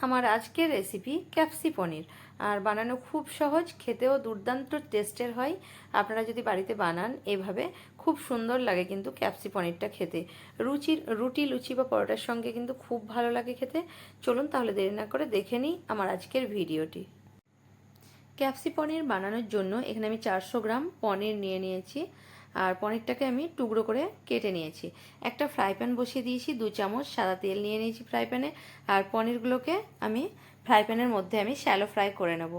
আমার আজকের রেসিপি ক্যাপসি পনির। আর বানানো খুব সহজ, খেতেও দুর্দান্ত টেস্টের হয়। আপনারা যদি বাড়িতে বানান, এভাবে খুব সুন্দর লাগে কিন্তু ক্যাপসি পনিরটা খেতে। রুচির, রুটি, লুচি বা পরোটার সঙ্গে কিন্তু খুব ভালো লাগে খেতে। চলুন তাহলে দেরি না করে দেখে নিই আমার আজকের ভিডিওটি। ক্যাপসি পনির বানানোর জন্য এখানে আমি চারশো গ্রাম পনির নিয়ে নিয়েছি। আর পনিরটাকে আমি টুকরো করে কেটে নিয়েছি। একটা ফ্রাই প্যান বসিয়ে দিয়েছি, দু চামচ সাদা তেল নিয়ে নিয়েছি ফ্রাই প্যানে আর পনিরগুলোকে আমি ফ্রাই প্যানের মধ্যে আমি শ্যালো ফ্রাই করে নেব।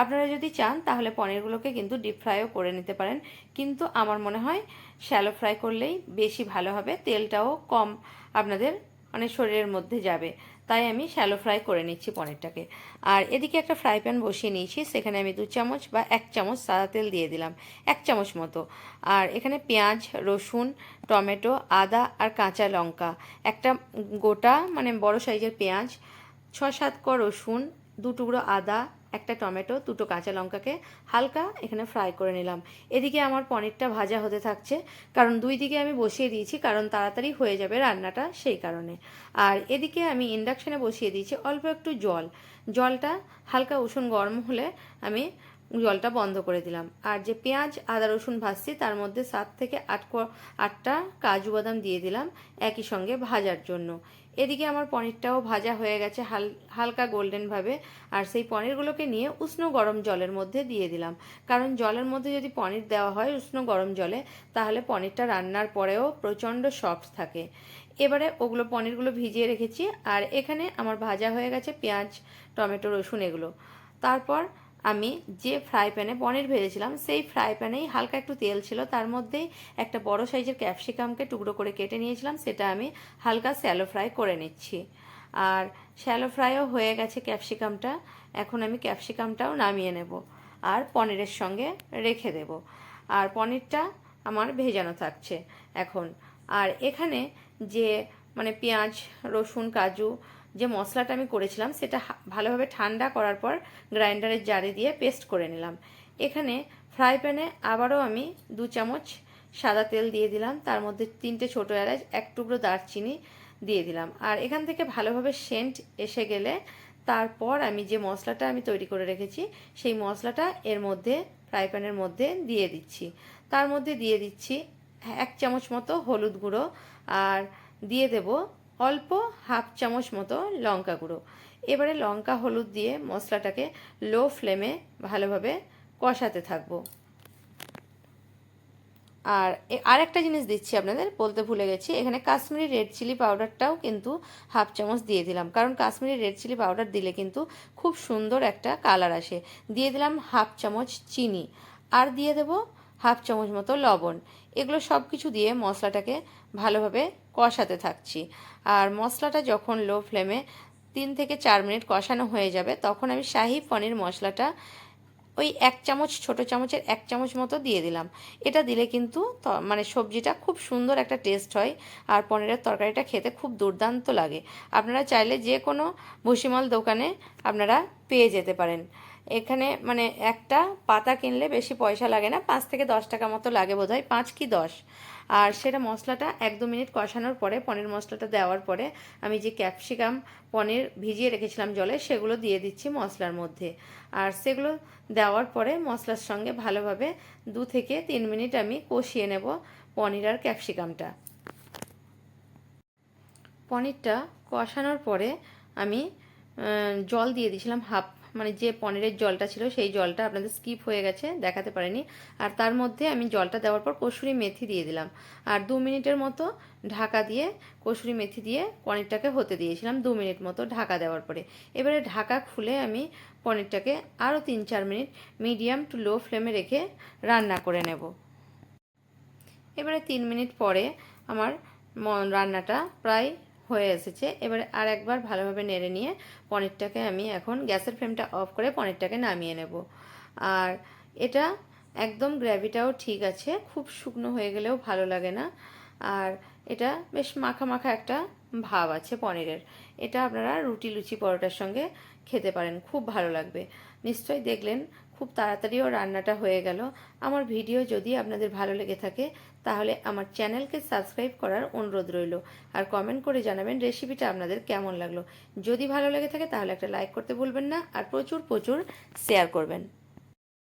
আপনারা যদি চান, তাহলে পনিরগুলোকে কিন্তু ডিপ ফ্রাইও করে নিতে পারেন। কিন্তু আমার মনে হয় শ্যালো ফ্রাই করলেই বেশি ভালো হবে, তেলটাও কম আপনাদের মানে শরীরের মধ্যে যাবে। তাই আমি শ্যালো ফ্রাই করে নিচ্ছি পনিরটাকে। আর এদিকে একটা ফ্রাই প্যান বসিয়ে নিয়েছি, সেখানে আমি দু চামচ বা এক চামচ সাদা তেল দিয়ে দিলাম, এক চামচ মতো। আর এখানে পেঁয়াজ, রসুন, টমেটো, আদা আর কাঁচা লঙ্কা, একটা গোটা মানে বড় সাইজের পেঁয়াজ, ছ সাত ক রসুন, দু টুকরো আদা একটা টমেটো, দুটো কাঁচা লঙ্কাকে হালকা এখানে ফ্রাই করে নিলাম। এদিকে আমার পনিরটা ভাজা হতে থাকছে, কারণ দুই দিকে আমি বসিয়ে দিয়েছি, কারণ তাড়াতাড়ি হয়ে যাবে রান্নাটা সেই কারণে। আর এদিকে আমি ইন্ডাকশানে বসিয়ে দিয়েছি অল্প একটু জল। জলটা হালকা উষুণ গরম হলে আমি জলটা বন্ধ করে দিলাম। আর যে পেঁয়াজ, আদা, রসুন ভাজছি, তার মধ্যে সাত থেকে আট আটটা কাজু বাদাম দিয়ে দিলাম একই সঙ্গে ভাজার জন্য। এদিকে আমার পনিরটাও ভাজা হয়ে গেছে হাল হালকা গোল্ডেনভাবে আর সেই পনিরগুলোকে নিয়ে উষ্ণ গরম জলের মধ্যে দিয়ে দিলাম। কারণ জলের মধ্যে যদি পনির দেওয়া হয় উষ্ণ গরম জলে, তাহলে পনিরটা রান্নার পরেও প্রচণ্ড সফট থাকে। এবারে ওগুলো পনিরগুলো ভিজিয়ে রেখেছি। আর এখানে আমার ভাজা হয়ে গেছে পেঁয়াজ, টমেটো, রসুন এগুলো। তারপর আমি যে ফ্রাই প্যানে পনির ভেজেছিলাম, সেই ফ্রাই প্যানেই হালকা একটু তেল ছিল, তার মধ্যেই একটা বড় সাইজের ক্যাপসিকামকে টুকরো করে কেটে নিয়েছিলাম, সেটা আমি হালকা স্যালো ফ্রাই করে নিচ্ছি। আর শ্যালো ফ্রাইও হয়ে গেছে ক্যাপসিকামটা এখন আমি ক্যাপসিকামটাও নামিয়ে নেব আর পনিরের সঙ্গে রেখে দেব। আর পনিরটা আমার ভেজানো থাকছে এখন। আর এখানে যে মানে পেঁয়াজ, রসুন, কাজু যে মশলাটা আমি করেছিলাম, সেটা ভালোভাবে ঠান্ডা করার পর গ্রাইন্ডারের জারে দিয়ে পেস্ট করে নিলাম। এখানে ফ্রাই প্যানে আবারও আমি দু চামচ সাদা তেল দিয়ে দিলাম, তার মধ্যে তিনটে ছোটো এলাচ, এক টুকরো দারচিনি দিয়ে দিলাম। আর এখান থেকে ভালোভাবে সেন্ট এসে গেলে তারপর আমি যে মশলাটা আমি তৈরি করে রেখেছি, সেই মশলাটা এর মধ্যে, ফ্রাই প্যানের মধ্যে দিয়ে দিচ্ছি। তার মধ্যে দিয়ে দিচ্ছি এক চামচ মতো হলুদ গুঁড়ো, আর দিয়ে দেব অল্প হাফ চামচ মতো লঙ্কা গুঁড়ো। এবারে লঙ্কা, হলুদ দিয়ে মশলাটাকে লো ফ্লেমে ভালোভাবে কষাতে থাকব। আর আরেকটা জিনিস দিচ্ছি আপনাদের, বলতে ভুলে গেছি। এখানে কাশ্মীরি রেড চিলি পাউডারটাও কিন্তু হাফ চামচ দিয়ে দিলাম। কারণ কাশ্মীরি রেড চিলি পাউডার দিলে কিন্তু খুব সুন্দর একটা কালার আসে। দিয়ে দিলাম হাফ চামচ চিনি। আর দিয়ে দেব হাফ চামচ মতো লবণ। এগুলো সব কিছু দিয়ে মশলাটাকে ভালোভাবে কষাতে থাকছি। আর মশলাটা যখন লো ফ্লেমে তিন থেকে চার মিনিট কষানো হয়ে যাবে, তখন আমি শাহি পনির মশলাটা ওই এক চামচ, ছোট চামচের এক চামচ মতো দিয়ে দিলাম। এটা দিলে কিন্তু মানে সবজিটা খুব সুন্দর একটা টেস্ট হয় আর পনিরের তরকারিটা খেতে খুব দুর্দান্ত লাগে। আপনারা চাইলে যে কোনো ভুসিমাল দোকানে আপনারা পেয়ে যেতে পারেন। এখানে মানে একটা পাতা কিনলে বেশি পয়সা লাগে না, পাঁচ থেকে দশ টাকা মতো লাগে বোধ হয় পাঁচ কি দশ। আর সেটা মশলাটা এক দু মিনিট কষানোর পরে, পনির মশলাটা দেওয়ার পরে আমি যে ক্যাপসিকাম পনির ভিজিয়ে রেখেছিলাম জলে, সেগুলো দিয়ে দিচ্ছি মশলার মধ্যে। আর সেগুলো দেওয়ার পরে মশলার সঙ্গে ভালোভাবে দু থেকে তিন মিনিট আমি কষিয়ে নেব পনির আর ক্যাপসিকামটা। পনিরটা কষানোর পরে আমি জল দিয়ে দিয়েছিলাম হাফ মানে যে পনিরের জলটা ছিল, সেই জলটা আপনাদের স্কিপ হয়ে গেছে, দেখাতে পারেনি। আর তার মধ্যে আমি জলটা দেওয়ার পর কসুরি মেথি দিয়ে দিলাম। আর দু মিনিটের মতো ঢাকা দিয়ে কসুরি মেথি দিয়ে পনিরটাকে হতে দিয়েছিলাম দু মিনিট মতো ঢাকা দেওয়ার পরে। এবারে ঢাকা খুলে আমি পনিরটাকে আরও তিন চার মিনিট মিডিয়াম টু লো ফ্লেমে রেখে রান্না করে নেব। এবারে তিন মিনিট পরে আমার রান্নাটা প্রায় হয়ে এসেছে। এবারে আর একবার ভালোভাবে নেড়ে নিয়ে পনিরটাকে আমি এখন গ্যাসের ফ্লেমটা অফ করে পনিরটাকে নামিয়ে নেব। আর এটা একদম গ্র্যাভিটাও ঠিক আছে, খুব শুকনো হয়ে গেলেও ভালো লাগে না। আর এটা বেশ মাখা মাখা একটা ভাব আছে পনিরের। এটা আপনারা রুটি, লুচি, পরোটার সঙ্গে খেতে পারেন, খুব ভালো লাগবে। নিশ্চয়ই দেখলেন, খুব তাড়াতাড়িও রান্নাটা হয়ে গেল। আমার ভিডিও যদি আপনাদের ভালো লেগে থাকে, তাহলে আমার চ্যানেলকে সাবস্ক্রাইব করার অনুরোধ রইল। আর কমেন্ট করে জানাবেন রেসিপিটা আপনাদের কেমন লাগল। যদি ভালো লেগে থাকে, তাহলে একটা লাইক করতে ভুলবেন না, আর প্রচুর প্রচুর শেয়ার করবেন।